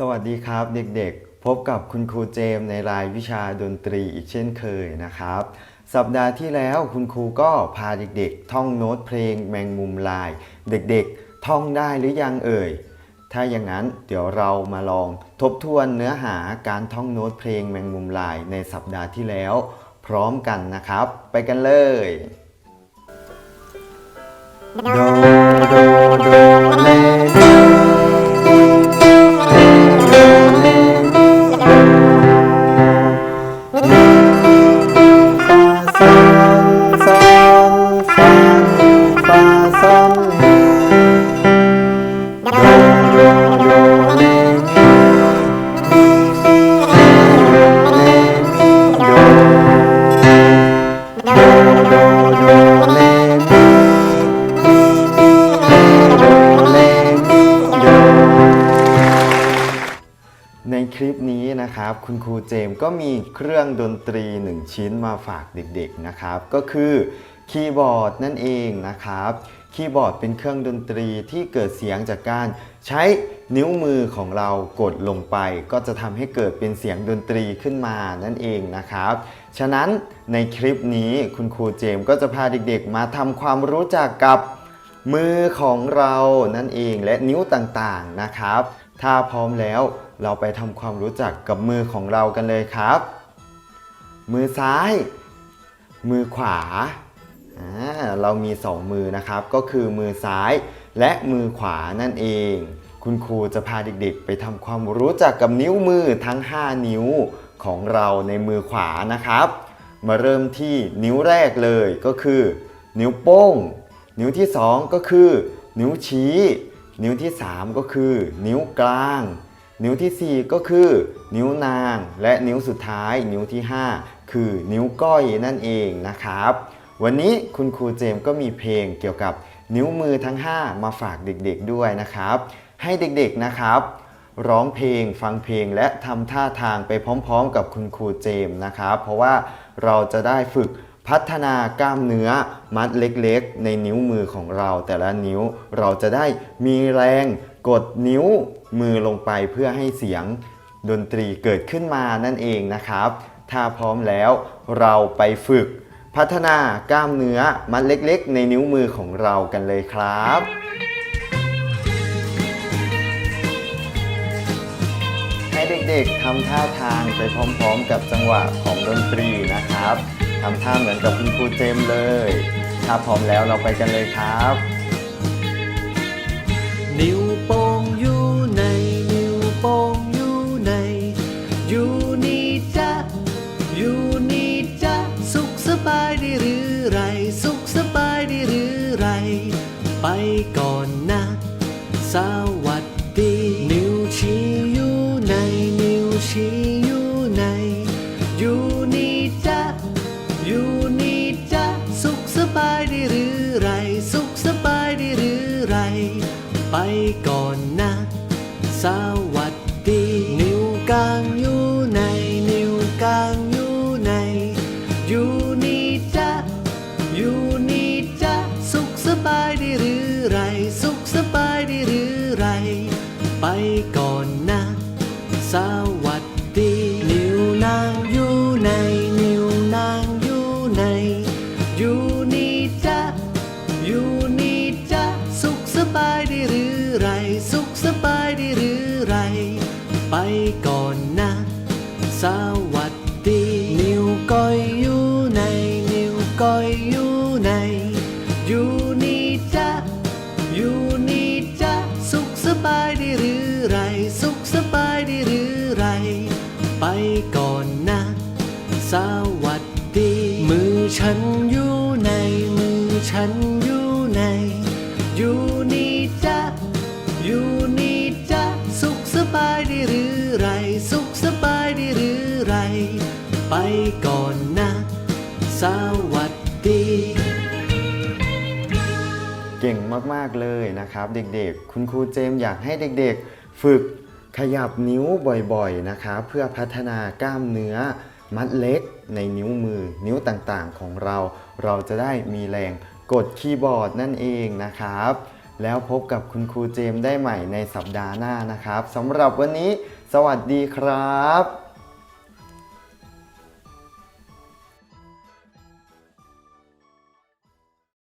สวัสดีครับเด็กๆ พบกับคุณครูเจมส์ในรายวิชาดนตรีอีกเช่นเคยนะครับ สัปดาห์ที่แล้วคุณครูก็พาเด็กๆ ท่องโน้ตเพลงแมงมุมลาย เด็กๆ ท่องได้หรือยังเอ่ย ถ้าอย่างนั้นเดี๋ยวเรามาลองทบทวนเนื้อหาการท่องโน้ตเพลงแมงมุมลายในสัปดาห์ที่แล้ว พร้อมกันนะครับ ไปกันเลยโดโดโด คลิปนี้นะครับ คุณครูเจมส์ก็มีเครื่องดนตรีหนึ่งชิ้นมาฝากเด็กๆนะครับ ก็คือคีย์บอร์ดนั่นเองนะครับคีย์บอร์ดเป็นเครื่องดนตรีที่เกิดเสียงจากการใช้นิ้วมือของเรากดลงไป ก็จะทำให้เกิดเป็นเสียงดนตรีขึ้นมานั่นเองนะครับ ฉะนั้นในคลิปนี้คุณครูเจมส์ก็จะพาเด็กๆ มาทำความรู้จักกับมือของเรานั่นเองและนิ้วต่างๆนะครับ ถ้าพร้อมแล้วเราไปทำความรู้จักกับมือของเรากันเลยครับ มือซ้าย มือขวาอ่าเรามีสองมือนะครับ ก็คือมือซ้ายและมือขวานั่นเอง คุณครูจะพาเด็กๆ ไปทำความรู้จักกับนิ้วมือทั้ง 5 นิ้วของเราในมือขวานะครับ มาเริ่มที่นิ้วแรกเลยก็คือ นิ้วโป้ง นิ้วที่ 2 ก็คือ นิ้วชี้ นิ้วที่ 3 ก็คือ นิ้วกลาง นิ้วทีสี่ 4 ก็คือ นิ้วนาง และนิ้วสุดท้าย นิ้วที่ 5 คือนิ้วก้อยนั่นเองนะครับ วันนี้คุณครูเจมส์ก็มีเพลงเกี่ยวกับนิ้วมือทั้ง 5 มาฝากเด็กๆด้วยนะครับ ให้เด็กๆนะครับ ร้องเพลงฟังเพลงและทำท่าทางไปพร้อมๆ กับคุณครูเจมส์นะครับ เพราะว่าเราจะได้ฝึก พัฒนากล้ามเนื้อมัดเล็กๆ ในนิ้วมือของเราแต่ละนิ้วเราจะได้มีแรงกดนิ้วมือลงไปเพื่อให้เสียงดนตรีเกิดขึ้นมานั่นเองนะครับ ถ้าพร้อมแล้วเราไปฝึก พัฒนากล้ามเนื้อมัดเล็กๆ ในนิ้วมือของเรากันเลยครับให้เด็กๆทำท่าทางไปพร้อมๆ กับจังหวะของดนตรีนะครับ ทำท่าเหมือนกับคุณครูเจมเลย ถ้าพร้อมแล้วเราไปกันเลยครับ นิ้วโป้งอยู่ใน นิ้วโป้งอยู่ใน อยู่นี่จ๊ะอยู่นี่จ๊ะสุขสบายดีหรือไร สุขสบายดีหรือไร ไปก่อนนะ สวัส ไปก่อนนะ สวัสดี นิ้วกลางอยู่ในนิ้วกลางอยู่ใน อยู่นี่จ๊ะอยู่นี่จ๊ะสุขสบายดีหรือไร สุขสบายดีหรือไร ไปก่อนนะ สวัสดี นิ้วนางอยู่ใน นิ้วนางอยู่ในอยู่ ก่อนนะ สวัสดี นิ้วก้อยอยู่ใน นิ้วก้อยอยู่ใน อยู่นี่จ๊ะอยู่นี่จ๊ะสุขสบายดีหรือไร สุขสบายดีหรือไร ไปก่อนนะ สวัสดี มือฉันอยู่ใน มือฉันอยู่ใน อยู่นี่จ๊ะอยู่นี่จ๊ะสุขสบายดีหรือ ไร สุขสบายดีหรือไร ไปก่อนนะ สวัสดี เก่งมาก ๆ เลยนะครับ เด็กๆ คุณครูเจมส์อยากให้เด็กๆ ฝึกขยับนิ้วบ่อยๆ นะครับ เพื่อพัฒนากล้ามเนื้อมัดเล็กในนิ้วมือ นิ้วต่างๆของเรา เราจะได้มีแรงกดคีย์บอร์ดนั่นเองนะครับ แล้วพบกับคุณครูเจมส์ได้ใหม่ในสัปดาห์หน้านะครับสำหรับวันนี้ สวัสดีครับ